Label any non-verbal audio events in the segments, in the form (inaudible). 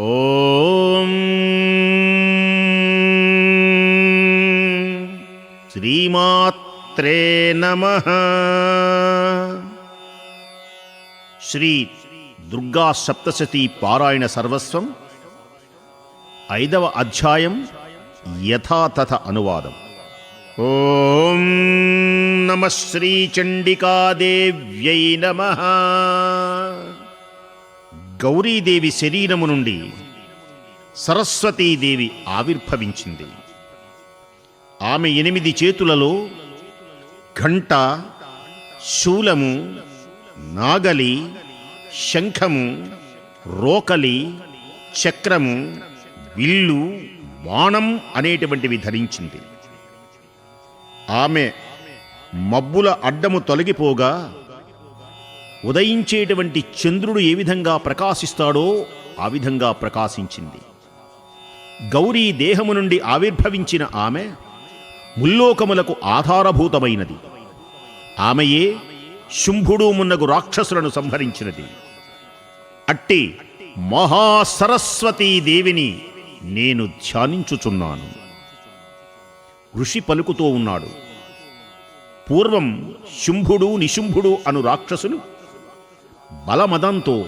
ఓం శ్రీమాత్రే నమ. శ్రీ దుర్గా సప్తశతి పారాయణ సర్వస్వం. ఐదవ అధ్యాయం యథాతథ అనువాదం. ఓం నమ శ్రీచండికాదేవ్యై నమ. గౌరీదేవి శరీరము నుండి సరస్వతీదేవి ఆవిర్భవించింది. ఆమె ఎనిమిది చేతులలో ఘంట శూలము నాగలి శంఖము రోకలి చక్రము విల్లు బాణం అనేటువంటివి ధరించింది. ఆమె మబ్బుల అడ్డము తొలగిపోగా ఉదయించేటువంటి చంద్రుడు ఏ విధంగా ప్రకాశిస్తాడో ఆ విధంగా ప్రకాశించింది. గౌరీ దేహము నుండి ఆవిర్భవించిన ఆమె ముల్లోకములకు ఆధారభూతమైనది. ఆమెయే శుంభుడు మున్నగు రాక్షసులను సంహరించినది. అట్టి మహాసరస్వతీ దేవిని నేను ధ్యానించుచున్నాను. ఋషి పలుకుతూ ఉన్నాడు పూర్వం శుంభుడు నిశుంభుడు అను రాక్షసులు బలమదంతో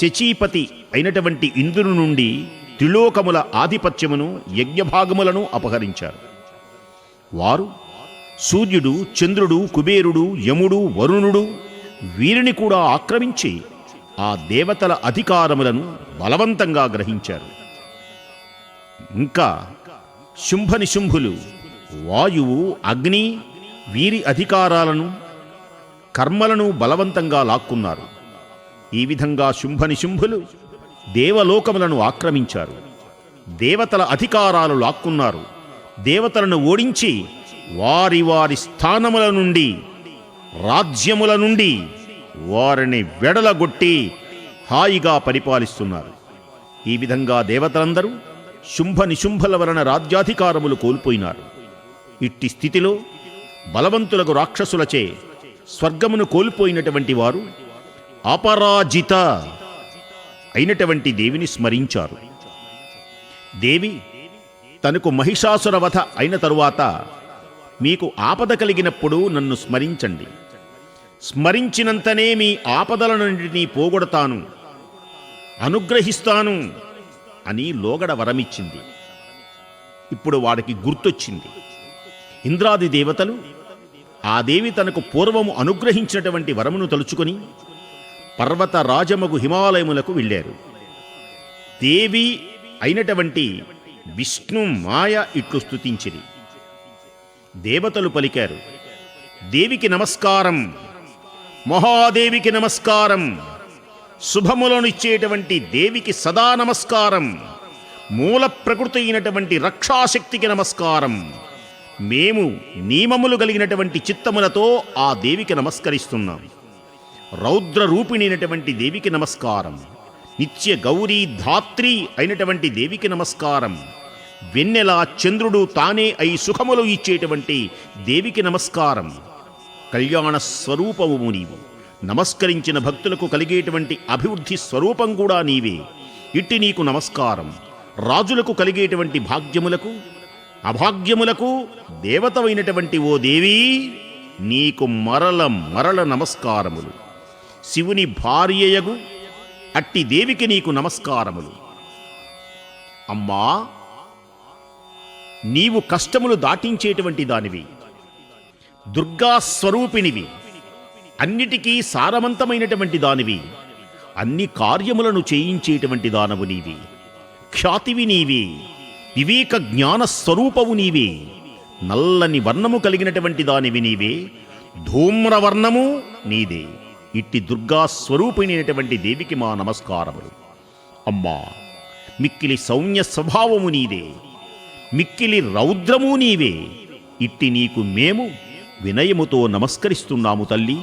శచీపతి అయినటువంటి ఇంద్రుని నుండి త్రిలోకముల ఆధిపత్యమును యజ్ఞభాగములను అపహరించారు. వారు సూర్యుడు చంద్రుడు కుబేరుడు యముడు వరుణుడు వీరిని కూడా ఆక్రమించి ఆ దేవతల అధికారములను బలవంతంగా గ్రహించారు. ఇంకా శుంభనిశుంభులు వాయువు అగ్ని వీరి అధికారాలను కర్మలను బలవంతంగా లాక్కున్నారు. ఈ విధంగా శుంభనిశుంభులు దేవలోకములను ఆక్రమించారు. దేవతల అధికారాలు లాక్కున్నారు. దేవతలను ఓడించి వారి వారి స్థానముల నుండి రాజ్యముల నుండి వారిని వెడలగొట్టి హాయిగా పరిపాలిస్తున్నారు. ఈ విధంగా దేవతలందరూ శుంభ నిశుంభల వలన రాజ్యాధికారములు కోల్పోయినారు. ఇట్టి స్థితిలో బలవంతులకు రాక్షసులచే స్వర్గమును కోల్పోయినటువంటి వారు అపరాజిత అయినటువంటి దేవిని స్మరించారు. దేవి తనకు మహిషాసురవధ అయిన తరువాత మీకు ఆపద కలిగినప్పుడు నన్ను స్మరించండి. స్మరించినంతనే మీ ఆపదలన్నింటినీ పోగొడతాను అనుగ్రహిస్తాను అని లోగడ వరమిచ్చింది. ఇప్పుడు వాడికి గుర్తొచ్చింది. ఇంద్రాది దేవతలు ఆ దేవి తనకు పూర్వము అనుగ్రహించినటువంటి వరమును తలుచుకొని పర్వత రాజమగు హిమాలయములకు వెళ్ళారు. దేవి అయినటువంటి విష్ణు మాయ ఇట్లు స్తుతించిరి. దేవతలు పలికారు దేవికి నమస్కారం మహాదేవికి నమస్కారం శుభములనిచ్చేటువంటి దేవికి సదా నమస్కారం మూల ప్రకృతి అయినటువంటి రక్షాశక్తికి నమస్కారం. మేము నియమములు కలిగినటువంటి చిత్తములతో ఆ దేవికి నమస్కరిస్తున్నాం. రౌద్ర రూపిణైనటువంటి దేవికి నమస్కారం. నిత్య గౌరీ ధాత్రి అయినటువంటి దేవికి నమస్కారం. వెన్నెల చంద్రుడు తానే అయి సుఖములు ఇచ్చేటువంటి దేవికి నమస్కారం. కళ్యాణ స్వరూపము నీవు. నమస్కరించిన భక్తులకు కలిగేటువంటి అభివృద్ధి స్వరూపం కూడా నీవే. ఇట్టి నీకు నమస్కారం. రాజులకు కలిగేటువంటి భాగ్యములకు అభాగ్యములకు దేవతవైనటువంటి ఓ దేవీ నీకు మరల మరల నమస్కారములు. శివుని భార్యయగు అట్టి దేవికి నీకు నమస్కారములు. అమ్మా నీవు కష్టములు దాటించేటువంటి దానివి. దుర్గా స్వరూపిణివి. అన్నిటికీ సారవంతమైనటువంటి దానివి. అన్ని కార్యములను చేయించేటువంటి దానవు నీవి. ఖ్యాతివి నీవి. వివేక జ్ఞాన స్వరూపవు నీవే. నల్లని వర్ణము కలిగినటువంటి దానివి నీవే. ధూమ్రవర్ణము నీదే. ఇట్టి దుర్గా స్వరూపిణైనటువంటి దేవికి మా నమస్కారములు. అమ్మా మిక్కిలి సౌమ్య స్వభావము నీదే. మిక్కిలి రౌద్రము నీవే. ఇట్టి నీకు మేము వినయముతో నమస్కరిస్తున్నాము తల్లి.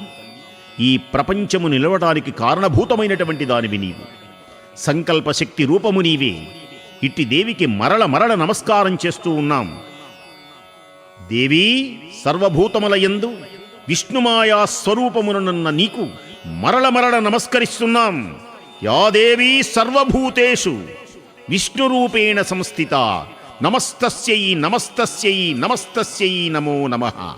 ఈ ప్రపంచము నిలవడానికి కారణభూతమైనటువంటి దానివి నీవు. సంకల్పశక్తి రూపము నీవే. ఇట్టి దేవికి మరల మరల నమస్కారం చేస్తూ ఉన్నాం. దేవీ సర్వభూతములయందు విష్ణుమాయా స్వరూపమునన్న నీకు మరల మరల నమస్కరిస్తున్నాం. యా దేవీ సర్వభూతేషు విష్ణురూపేణ సంస్థిత నమస్తస్యై నమస్తస్యై నమస్తస్యై నమో నమః.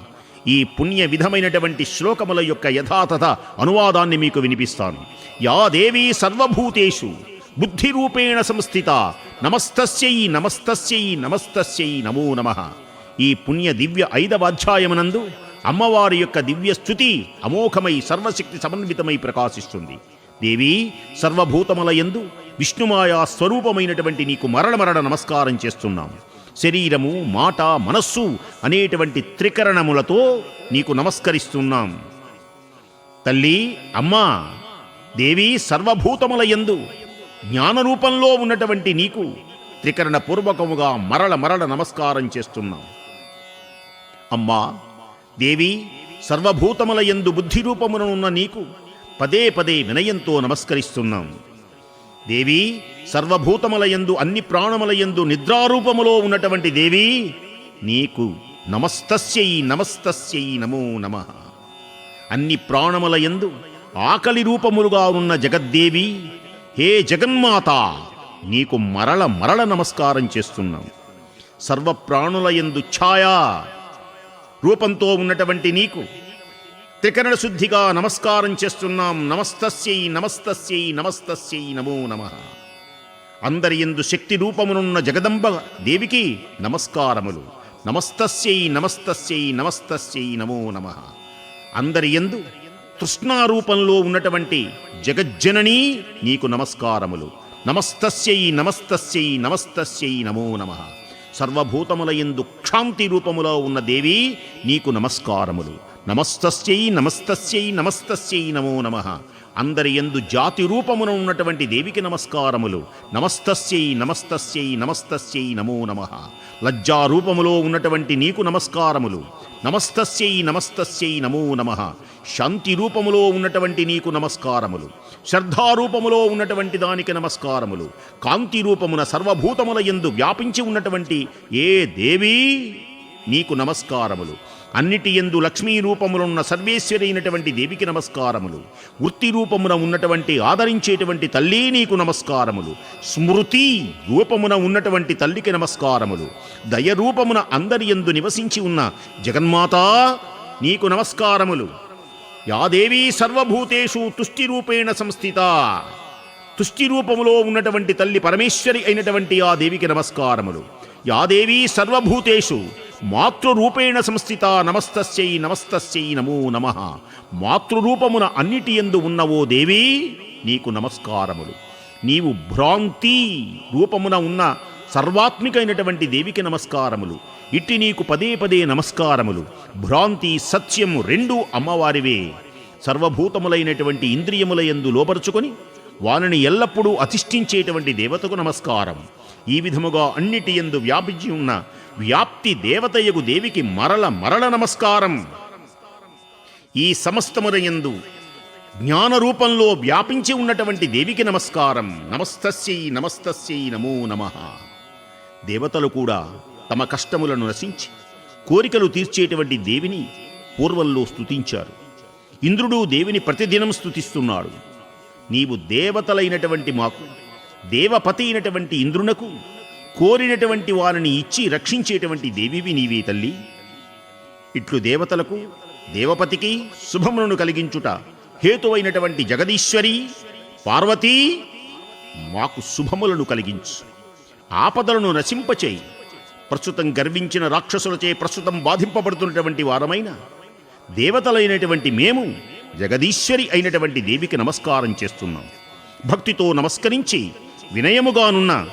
ఈ పుణ్య విధమైనటువంటి శ్లోకముల యొక్క యథాతథ అనువాదాన్ని మీకు వినిపిస్తాను. యా దేవీ సర్వభూతేషు బుద్ధిరూపేణ సంస్థిత. నమస్తస్యై నమస్తస్యై నమస్తస్యై నమో నమః. ఈ పుణ్య దివ్య ఐదవ అధ్యాయమునందు అమ్మవారి యొక్క దివ్య స్థుతి అమోఘమై సర్వశక్తి సమన్వితమై ప్రకాశిస్తుంది. దేవి సర్వభూతములయందు విష్ణుమాయా స్వరూపమైనటువంటి నీకు మరణ మరణ నమస్కారం చేస్తున్నాం శరీరము మాట మనస్సు అనేటువంటి త్రికరణములతో నీకు నమస్కరిస్తున్నాం. తల్లి అమ్మా దేవి సర్వభూతముల యందు జ్ఞానరూపంలో ఉన్నటువంటి నీకు త్రికరణ పూర్వకముగా మరల మరల నమస్కారం చేస్తున్నాం. అమ్మా దేవి సర్వభూతముల ఎందు బుద్ధి రూపమునున్న నీకు పదే పదే వినయంతో నమస్కరిస్తున్నాం. దేవి సర్వభూతముల ఎందు అన్ని ప్రాణముల యందు నిద్రారూపములో ఉన్నటువంటి దేవి నీకు నమస్తస్యై నమస్తస్యై నమో నమః. అన్ని ప్రాణముల యందు ఆకలి రూపములుగా ఉన్న జగద్దేవి హే జగన్మాత నీకు మరల మరల నమస్కారం చేస్తున్నాం. సర్వప్రాణుల ఎందు యందు ఛాయా రూపంతో ఉన్నటువంటి నీకు త్రికరణ శుద్ధిగా నమస్కారం చేస్తున్నాం. నమస్తస్యై నమస్తస్యై నమస్తస్యై నమో నమః. అందరి ఎందు శక్తి రూపమునున్న జగదంబ దేవికి నమస్కారములు. నమస్తస్యై నమస్తస్యై నమస్తస్యై నమో నమః. అందరి ఎందు తృష్ణారూపంలో ఉన్నటువంటి జగజ్జననీ నీకు నమస్కారములు. నమస్తస్యై నమస్తస్యై నమస్తస్యై నమో నమః. సర్వభూతముల ఎందు క్షాంతి రూపములో ఉన్న దేవి నీకు నమస్కారములు. నమస్తస్యై నమస్తస్యై నమస్తస్యై నమో నమః. అందరి ఎందు జాతి రూపమున ఉన్నటువంటి దేవికి నమస్కారములు. నమస్తస్యై నమస్తస్యై నమస్తస్యై నమో నమః. లజ్జారూపములో ఉన్నటువంటి నీకు నమస్కారములు. నమస్తస్యై నమస్తస్యై నమో నమః. శాంతి రూపములో ఉన్నటువంటి నీకు నమస్కారములు. శ్రద్ధారూపములో ఉన్నటువంటి దానికి నమస్కారములు. కాంతి రూపమున సర్వభూతముల యందు వ్యాపించి ఉన్నటువంటి ఏ దేవీ నీకు నమస్కారములు. అన్నిటి ఎందు లక్ష్మీ రూపములున్న సర్వేశ్వరి అయినటువంటి దేవికి నమస్కారములు. వృత్తి రూపమున ఉన్నటువంటి ఆదరించేటువంటి తల్లి నీకు నమస్కారములు. స్మృతి రూపమున ఉన్నటువంటి తల్లికి నమస్కారములు. దయ రూపమున అందరి ఎందు నివసించి ఉన్న జగన్మాత నీకు నమస్కారములు. యాదేవీ సర్వభూతేషు తుష్టి రూపేణ సంస్థిత. తుష్టి రూపములో ఉన్నటువంటి తల్లి పరమేశ్వరి అయినటువంటి ఆ దేవికి నమస్కారములు. యాదేవీ సర్వభూతేషు మాతృరూపేణ సంస్థిత నమస్తస్యై నమస్తస్యై నమో నమః. మాతృరూపమున అన్నిటి ఎందు ఉన్నవో దేవి నీకు నమస్కారములు. నీవు భ్రాంతి రూపమున ఉన్న సర్వాత్మికైనటువంటి దేవికి నమస్కారములు. ఇట్టి నీకు పదే పదే నమస్కారములు. భ్రాంతి సత్యము రెండు అమ్మవారివే. సర్వభూతములైనటువంటి ఇంద్రియముల యందు లోపరుచుకొని వానిని ఎల్లప్పుడూ అధిష్ఠించేటువంటి దేవతకు నమస్కారం. ఈ విధముగా అన్నిటి యందు వ్యాపించి ఉన్న వ్యాప్తి దేవతయగు దేవికి మరల మరల నమస్కారం. ఈ సమస్తమురయందు జ్ఞాన రూపంలో వ్యాపించి ఉన్నటువంటి దేవికి నమస్కారం. నమస్తస్యై నమస్తస్యై నమో నమః. దేవతలు కూడా తమ కష్టములను నశించి కోరికలు తీర్చేటువంటి దేవిని పూర్వంలో స్తుతించారు. ఇంద్రుడు దేవిని ప్రతిదినం స్థుతిస్తున్నాడు నీవు దేవతలైనటువంటి మాకు దేవపతి అయినటువంటి ఇంద్రునకు కోరినటువంటి వారిని ఇచ్చి రక్షించేటువంటి దేవివి నీవే తల్లి. ఇట్లు దేవతలకు దేవపతికి శుభములను కలిగించుట హేతువైనటువంటి జగదీశ్వరి పార్వతీ మాకు శుభములను కలిగించు. ఆపదలను నశింపచేయి. ప్రస్తుతం గర్వించిన రాక్షసులచే ప్రస్తుతం బాధింపబడుతున్నటువంటి వారమైన దేవతలైనటువంటి మేము జగదీశ్వరి అయినటువంటి దేవికి నమస్కారం చేస్తున్నాం. భక్తితో నమస్కరించి వినయముగానున్న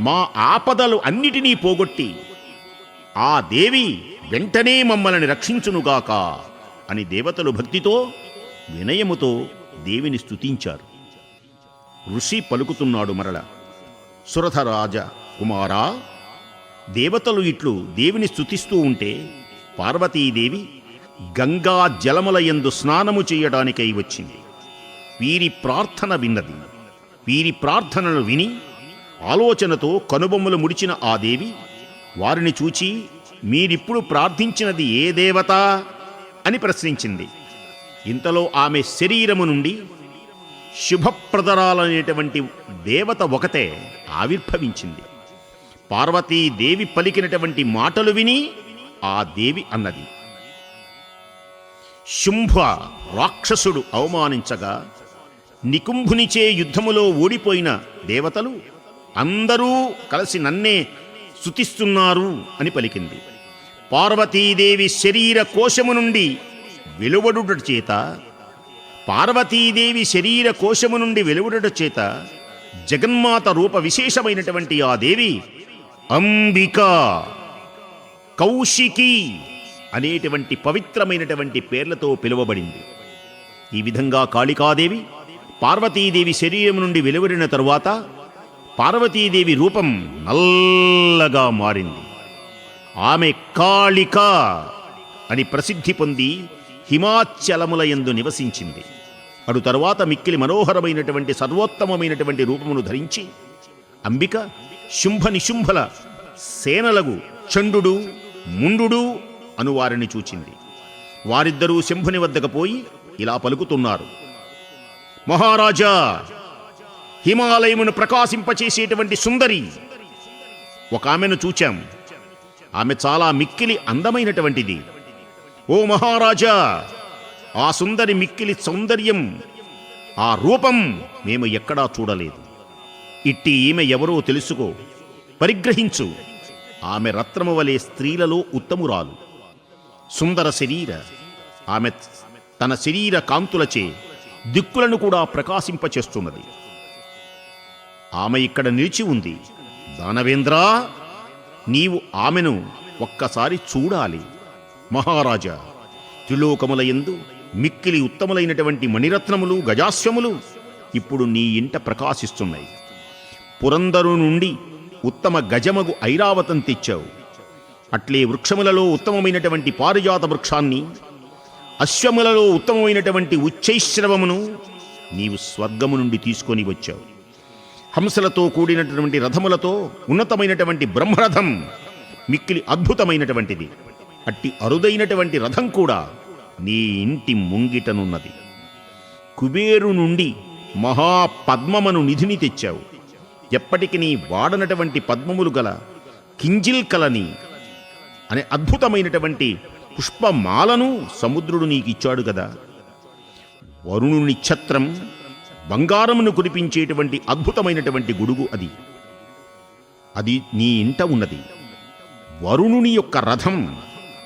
మా ఆపదలు అన్నిటినీ పోగొట్టి ఆ దేవి వెంటనే మమ్మల్ని రక్షించునుగాక అని దేవతలు భక్తితో వినయముతో దేవిని స్తుతించారు. ఋషి పలుకుతున్నాడు మరల సురథరాజ కుమారా దేవతలు ఇట్లు దేవిని స్తుతిస్తూ ఉంటే పార్వతీదేవి గంగా జలముల యందు స్నానము చేయడానికై వచ్చింది. వీరి ప్రార్థన విన్నది. వీరి ప్రార్థనలు విని ఆలోచనతో కనుబొమ్మలు ముడిచిన ఆ దేవి వారిని చూచి మీరిప్పుడు ప్రార్థించినది ఏ దేవత? అని ప్రశ్నించింది. ఇంతలో ఆమె శరీరము నుండి శుభప్రదరాలనేటువంటి దేవత ఒకతే ఆవిర్భవించింది. పార్వతీ దేవి పలికినటువంటి మాటలు విని ఆ దేవి అన్నది శుంభ రాక్షసుడు అవమానించగా నికుంభునిచే యుద్ధములో ఓడిపోయిన దేవతలు అందరూ కలిసి నన్నే స్తుతిస్తున్నారు అని పలికింది. పార్వతీదేవి శరీర కోశము నుండి వెలువడుట చేత పార్వతీదేవి శరీర కోశము నుండి వెలువడుట చేత జగన్మాత రూప విశేషమైనటువంటి ఆ దేవి అంబిక కౌశికి అనేటువంటి పవిత్రమైనటువంటి పేర్లతో పిలువబడింది. ఈ విధంగా కాళికాదేవి పార్వతీదేవి శరీరం నుండి వెలువడిన తరువాత పార్వతీదేవి రూపం నల్లగా మారింది. ఆమె కాళిక అని ప్రసిద్ధి పొంది హిమాచలముల యందు నివసించింది. అడు తరువాత మిక్కిలి మనోహరమైనటువంటి సర్వోత్తమమైనటువంటి రూపమును ధరించి అంబిక శుంభ నిశుంభల సేనలగు చండు ముండు అను వారిని చూచింది. వారిద్దరూ శంభుని వద్దకు పోయి ఇలా పలుకుతున్నారు. మహారాజా హిమాలయమును ప్రకాశింపచేసేటువంటి సుందరి. ఒక ఆమెను చూచాం. ఆమె చాలా మిక్కిలి అందమైనటువంటిది. ఓ మహారాజా ఆ సుందరి మిక్కిలి సౌందర్యం ఆ రూపం మేము ఎక్కడా చూడలేదు. ఇట్టి ఈమె ఎవరో తెలుసుకో. పరిగ్రహించు. ఆమె రత్నము వలె స్త్రీలలో ఉత్తమురాలు. సుందర శరీర. ఆమె తన శరీర కాంతులచే దిక్కులను కూడా ప్రకాశింపచేస్తున్నది. ఆమె ఇక్కడ నిలిచి ఉంది. దానవేంద్ర నీవు ఆమెను ఒక్కసారి చూడాలి. మహారాజా త్రిలోకముల యందు మిక్కిలి ఉత్తములైనటువంటి మణిరత్నములు గజాస్యములు ఇప్పుడు నీ ఇంట ప్రకాశిస్తున్నాయి. పురందరు నుండి ఉత్తమ గజమగు ఐరావతం తెచ్చావు. అట్లే వృక్షములలో ఉత్తమమైనటువంటి పారిజాత వృక్షాన్ని అశ్వములలో ఉత్తమమైనటువంటి ఉచ్చైశ్రవమును నీవు స్వర్గము నుండి తీసుకొని వచ్చావు. హంసలతో కూడినటువంటి రథములతో ఉన్నతమైనటువంటి బ్రహ్మరథం మిక్కిలి అద్భుతమైనటువంటిది. అట్టి అరుదైనటువంటి రథం కూడా నీ ఇంటి ముంగిటనున్నది. కుబేరు నుండి మహాపద్మమను నిధిని తెచ్చావు. ఎప్పటికి నీ వాడనటువంటి పద్మములు గల కింజిల్ కలని అనే అద్భుతమైనటువంటి పుష్పమాలను సముద్రుడు నీకిచ్చాడు కదా వరుణుని ఛత్రం బంగారమును కురిపించేటువంటి అద్భుతమైనటువంటి గొడుగు అది. అది నీ ఇంట ఉన్నది. వరుణుని యొక్క రథం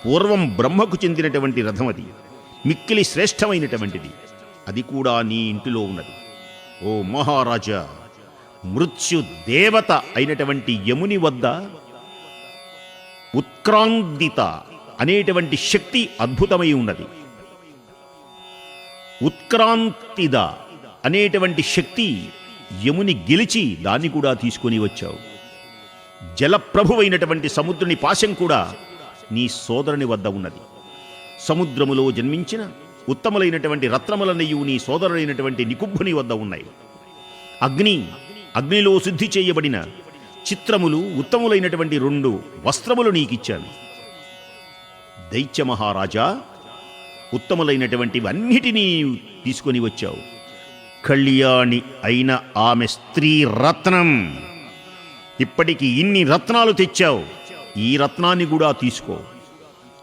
పూర్వం బ్రహ్మకు చెందినటువంటి రథం అది. మిక్కిలి శ్రేష్టమైనటువంటిది. అది కూడా నీ ఇంటిలో ఉన్నది. ఓ మహారాజా మృత్యు దేవత అయినటువంటి యముని వద్ద ఉత్క్రాందిత అనేటువంటి శక్తి అద్భుతమై ఉన్నది. ఉత్క్రాంతిద అనేటువంటి శక్తి యముని గెలిచి దాన్ని కూడా తీసుకొని వచ్చావు. జలప్రభువైనటువంటి సముద్రుని పాశం కూడా నీ సోదరుని వద్ద ఉన్నది. సముద్రములో జన్మించిన ఉత్తములైనటువంటి రత్నములనయు నీ సోదరుడైనటువంటి నికుబ్బుని వద్ద ఉన్నాయి. అగ్ని అగ్నిలో శుద్ధి చేయబడిన చిత్రములు ఉత్తములైనటువంటి రెండు వస్త్రములు నీకిచ్చాను. దైత్య మహారాజా ఉత్తములైనటువంటివన్నిటినీ తీసుకొని వచ్చావు. కళ్యాణి అయిన ఆమె స్త్రీ రత్నం. ఇప్పటికి ఇన్ని రత్నాలు తెచ్చావు. ఈ రత్నాన్ని కూడా తీసుకో.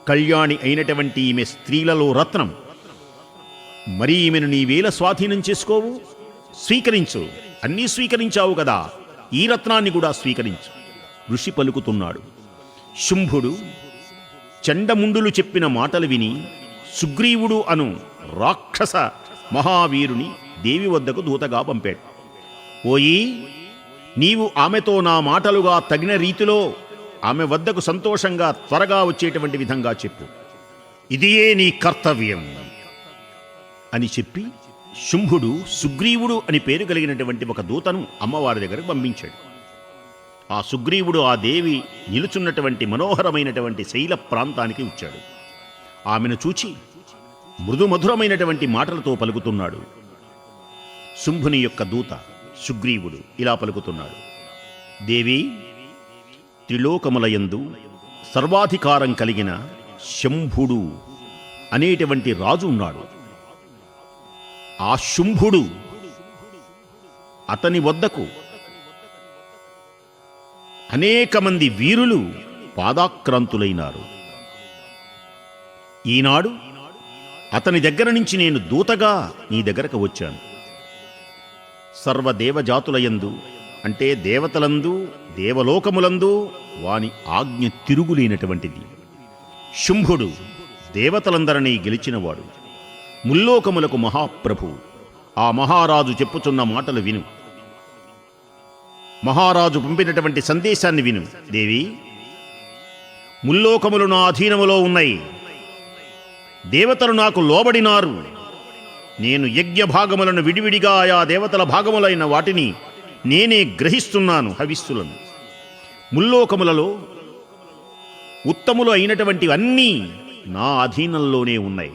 కళ్యాణి అయినటువంటి ఈమె స్త్రీలలో రత్నం. మరి ఈమెను నీవేల స్వాధీనం చేసుకోవు? స్వీకరించు. అన్నీ స్వీకరించావు కదా. ఈ రత్నాన్ని కూడా స్వీకరించు. ఋషి పలుకుతున్నాడు. శుంభుడు చండముండులు చెప్పిన మాటలు విని సుగ్రీవుడు అను రాక్షస మహావీరుని దేవి వద్దకు దూతగా పంపాడు. పోయి నీవు ఆమెతో నా మాటలుగా తగిన రీతిలో ఆమె వద్దకు సంతోషంగా త్వరగా వచ్చేటువంటి విధంగా చెప్పు. ఇదియే నీ కర్తవ్యం అని చెప్పి శుంభుడు సుగ్రీవుడు అని పేరు కలిగినటువంటి ఒక దూతను అమ్మవారి దగ్గరకు పంపించాడు. ఆ సుగ్రీవుడు ఆ దేవి నిలుచున్నటువంటి మనోహరమైనటువంటి శైల ప్రాంతానికి వచ్చాడు. ఆమెను చూచి మృదుమధురమైనటువంటి మాటలతో పలుకుతున్నాడు. శుంభుని యొక్క దూత సుగ్రీవుడు ఇలా పలుకుతున్నాడు. దేవి త్రిలోకములయందు సర్వాధికారం కలిగిన శంభుడు అనేటువంటి రాజు ఉన్నాడు. ఆ శుంభుడు అతని వద్దకు అనేక మంది వీరులు పాదాక్రాంతులైనారు. ఈనాడు అతని దగ్గర నుంచి నేను దూతగా నీ దగ్గరకు వచ్చాను. సర్వదేవజాతులయందు అంటే దేవతలందు దేవలోకములందు వాని ఆజ్ఞ తిరుగులేనటువంటిది. శుంభుడు దేవతలందరినీ గెలిచినవాడు. ముల్లోకములకు మహాప్రభు. ఆ మహారాజు చెప్పుచున్న మాటలు విను. మహారాజు పంపినటువంటి సందేశాన్ని విను దేవి. ముల్లోకములు నా అధీనములో ఉన్నాయి. దేవతలు నాకు లోబడినారు. నేను యజ్ఞ భాగములను విడివిడిగా ఆయా దేవతల భాగములైన వాటిని నేనే గ్రహిస్తున్నాను హవిస్సులను. ముల్లోకములలో ఉత్తములు అయినటువంటి అన్నీ నా అధీనంలోనే ఉన్నాయి.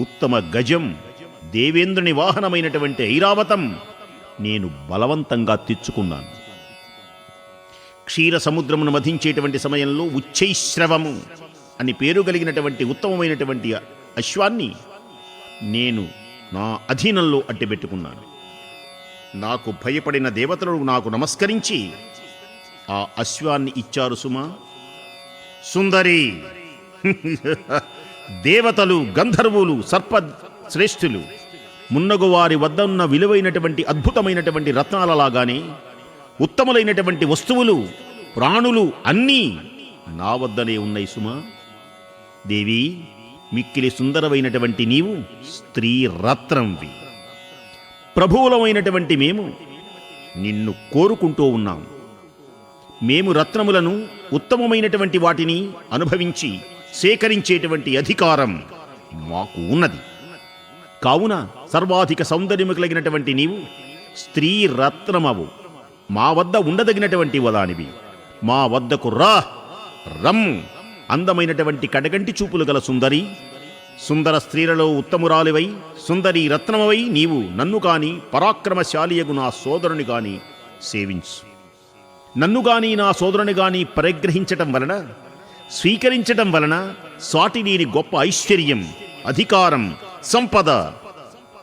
ఉత్తమ గజం దేవేంద్రుని వాహనమైనటువంటి ఐరావతం నేను బలవంతంగా తెచ్చుకున్నాను. క్షీర సముద్రమును మధించేటువంటి సమయంలో ఉచ్చైశ్రవము అని పేరు కలిగినటువంటి ఉత్తమమైనటువంటి అశ్వాన్ని నేను నా అధీనంలో అట్టెబెట్టుకున్నాను నాకు భయపడిన దేవతలు నాకు నమస్కరించి ఆ అశ్వాన్ని ఇచ్చారు సుమా. సుందరి (laughs) దేవతలు గంధర్వులు సర్ప శ్రేష్ఠులు మున్నగు వారి వద్ద ఉన్న విలువైనటువంటి అద్భుతమైనటువంటి రత్నాలలాగానే ఉత్తములైనటువంటి వస్తువులు ప్రాణులు అన్నీ నా వద్దనే ఉన్నాయి సుమా. దేవి మిక్కిలి సుందరమైనటువంటి నీవు స్త్రీ రత్నంవి. ప్రభువులమైనటువంటి మేము నిన్ను కోరుకుంటూ ఉన్నాం. మేము రత్నములను ఉత్తమమైనటువంటి వాటిని అనుభవించి సేకరించేటువంటి అధికారం మాకు ఉన్నది. కావున సర్వాధిక సౌందర్యము కలిగినటువంటి నీవు స్త్రీ రత్నమవు. మా వద్ద ఉండదగినటువంటి వదానివి మా వద్దకు రా రమ్ము. అందమైనటువంటి కడగంటి చూపులు గల సుందరి. సుందర స్త్రీలలో ఉత్తమురాలివై సుందరి రత్నమవై నీవు నన్ను కాని పరాక్రమశాలియగు నా సోదరుని గాని సేవించు. నన్ను గాని నా సోదరుని గాని పరిగ్రహించటం వలన స్వీకరించటం వలన సాటి నీని గొప్ప ఐశ్వర్యం అధికారం సంపద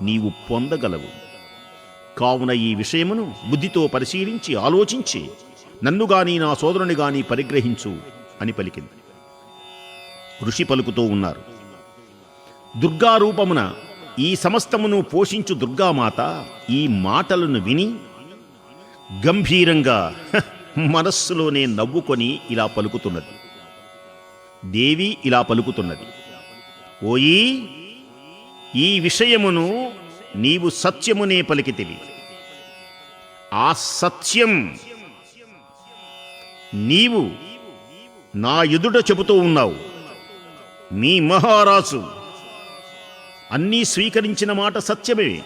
నీవు పొందగలవు. కావున ఈ విషయమును బుద్ధితో పరిశీలించి ఆలోచించి నన్ను గాని నా సోదరుని గాని పరిగ్రహించు అని పలికింది. ఋషి పలుకుతూ ఉన్నారు. దుర్గారూపమున ఈ సమస్తమును పోషించు దుర్గామాత ఈ మాటలను విని గంభీరంగా మనస్సులోనే నవ్వుకొని ఇలా పలుకుతున్నది. దేవి ఇలా పలుకుతున్నది. ఓయి ఈ విషయమును నీవు సత్యమునే పలికితివి. ఆ సత్యం నీవు నా ఎదుట చెబుతూ ఉన్నావు. మీ మహారాజు. అన్నీ స్వీకరించిన మాట సత్యమే.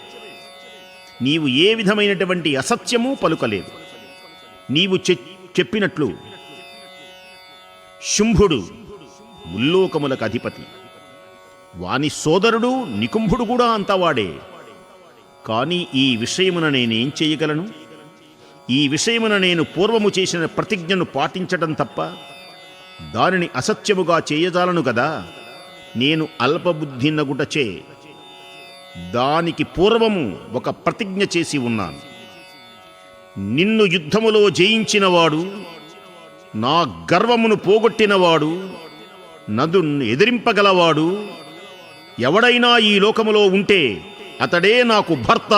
నీవు ఏ విధమైనటువంటి అసత్యము పలుకలేదు. నీవు చె- చెప్పినట్లు శుంభుడు ముల్లోకములకు అధిపతి. వాని సోదరుడు నికుంభుడు కూడా అంతవాడే కానీ ఈ విషయమున నేనేం చేయగలను? ఈ విషయమున నేను పూర్వము చేసిన ప్రతిజ్ఞను పాటించటం తప్ప దానిని అసత్యముగా చేయజాలను గదా నేను అల్పబుద్ధి నగుటచే దానికి పూర్వము ఒక ప్రతిజ్ఞ చేసి ఉన్నాను. నిన్ను యుద్ధములో జయించినవాడు నా గర్వమును పోగొట్టినవాడు నదు ఎదిరింపగలవాడు ఎవడైనా ఈ లోకములో ఉంటే అతడే నాకు భర్త.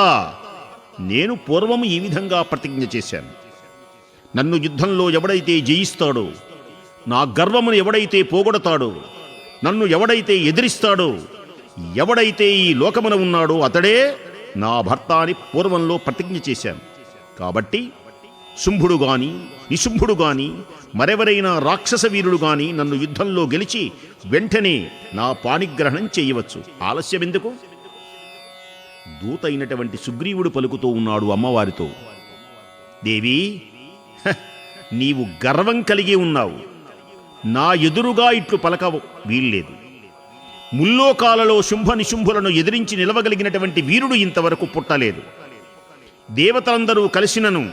నేను పూర్వము ఈ విధంగా ప్రతిజ్ఞ చేశాను. నన్ను యుద్ధంలో ఎవడైతే జయిస్తాడో నా గర్వమును ఎవడైతే పోగొడతాడో నన్ను ఎవడైతే ఎదిరిస్తాడో ఎవడైతే ఈ లోకమున ఉన్నాడో అతడే నా భర్త అని పూర్వంలో ప్రతిజ్ఞ చేశాను. కాబట్టి శుంభుడు గాని నిశుంభుడు గాని మరెవరైనా రాక్షస వీరుడు గాని నన్ను యుద్ధంలో గెలిచి వెంటనే నా పాణిగ్రహణం చేయవచ్చు. ఆలస్యం ఎందుకు దూత అయినటువంటి సుగ్రీవుడు పలుకుతూ ఉన్నాడు అమ్మవారితో. దేవి హ, నీవు గర్వం కలిగి ఉన్నావు. నా ఎదురుగా ఇట్లు పలక వీల్లేదు. ముల్లోకాలలో శుంభ నిశుంభులను ఎదిరించి నిలవగలిగినటువంటి వీరుడు ఇంతవరకు పుట్టలేదు. దేవతలందరూ కలిసినను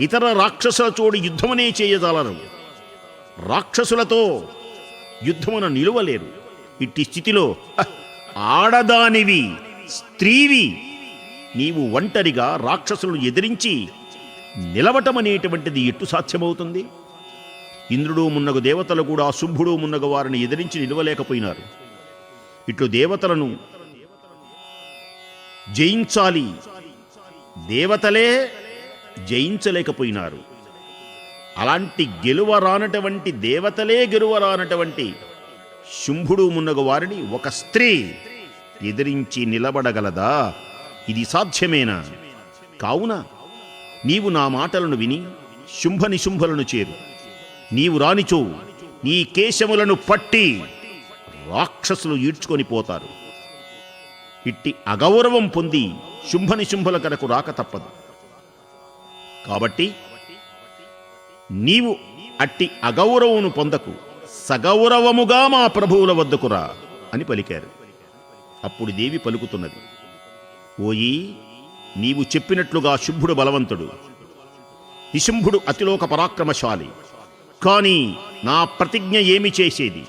ఇతర రాక్షసుల చోడి యుద్ధమునే చేయజాలరు. రాక్షసులతో యుద్ధమున నిలువలేరు. ఇట్టి స్థితిలో ఆడదానివి స్త్రీవి నీవు ఒంటరిగా రాక్షసులను ఎదిరించి నిలవటమనేటువంటిది ఎట్టు సాధ్యమవుతుంది? ఇంద్రుడు మున్నగు దేవతలు కూడా శుంభుడు మున్నగు వారిని ఎదిరించి నిలవలేకపోయినారు. ఇట్లు దేవతలను జయించాలి. దేవతలే జయించలేకపోయినారు. అలాంటి గెలువరానటువంటి దేవతలే గెలువరానటువంటి శుంభుడు మున్నగు వారిని ఒక స్త్రీ ఎదిరించి నిలబడగలదా? ఇది సాధ్యమేనా? కావున నీవు నా మాటలను విని శుంభ నిశుంభలను చేరు. నీవు రానిచో నీ కేశములను పట్టి రాక్షసులు ఈడ్చుకొని పోతారు. ఇట్టి అగౌరవం పొంది శుంభ నిశుంభల రాక తప్పదు. కాబట్టి నీవు అట్టి అగౌరవమును పొందకు సగౌరవముగా మా ప్రభువుల వద్దకురా అని పలికారు. అప్పుడు దేవి పలుకుతున్నది. ఓయి నీవు చెప్పినట్లుగా శుంభుడు బలవంతుడు. నిశుంభుడు అతిలోక పరాక్రమశాలి. కానీ నా ప్రతిజ్ఞ ఏమి చేసేది?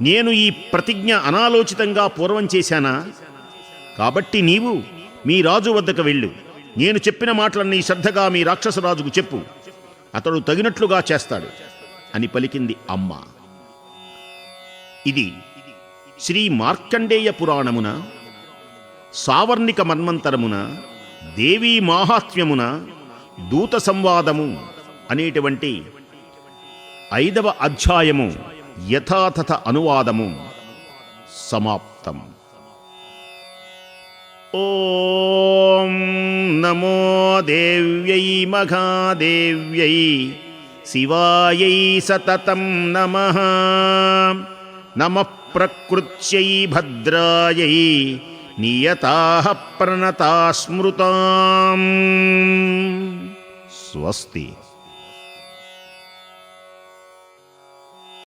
నేను ఈ ప్రతిజ్ఞ అనాలోచితంగా పూర్వం చేశానా? కాబట్టి నీవు మీ రాజు వద్దకు వెళ్ళు. నేను చెప్పిన మాటలన్నీ శ్రద్ధగా మీ రాక్షసరాజుకు చెప్పు. అతడు తగినట్లుగా చేస్తాడు అని పలికింది అమ్మ. ఇది శ్రీ మార్కండేయ పురాణమున? సావర్ణిక మన్వంతరమున దేవీ మాహాత్మ్యమున? దూత సంవాదము అనేటువంటి ఐదవ అధ్యాయము యథాతథ అనువాదము సమాప్తం. ఓం నమో దేవ్యై మహాదేవ్యై శివాయై సతతం నమ. నమ ప్రకృత్యై భద్రాయై నియతా ప్రణతా స్మృతాం స్వస్తి.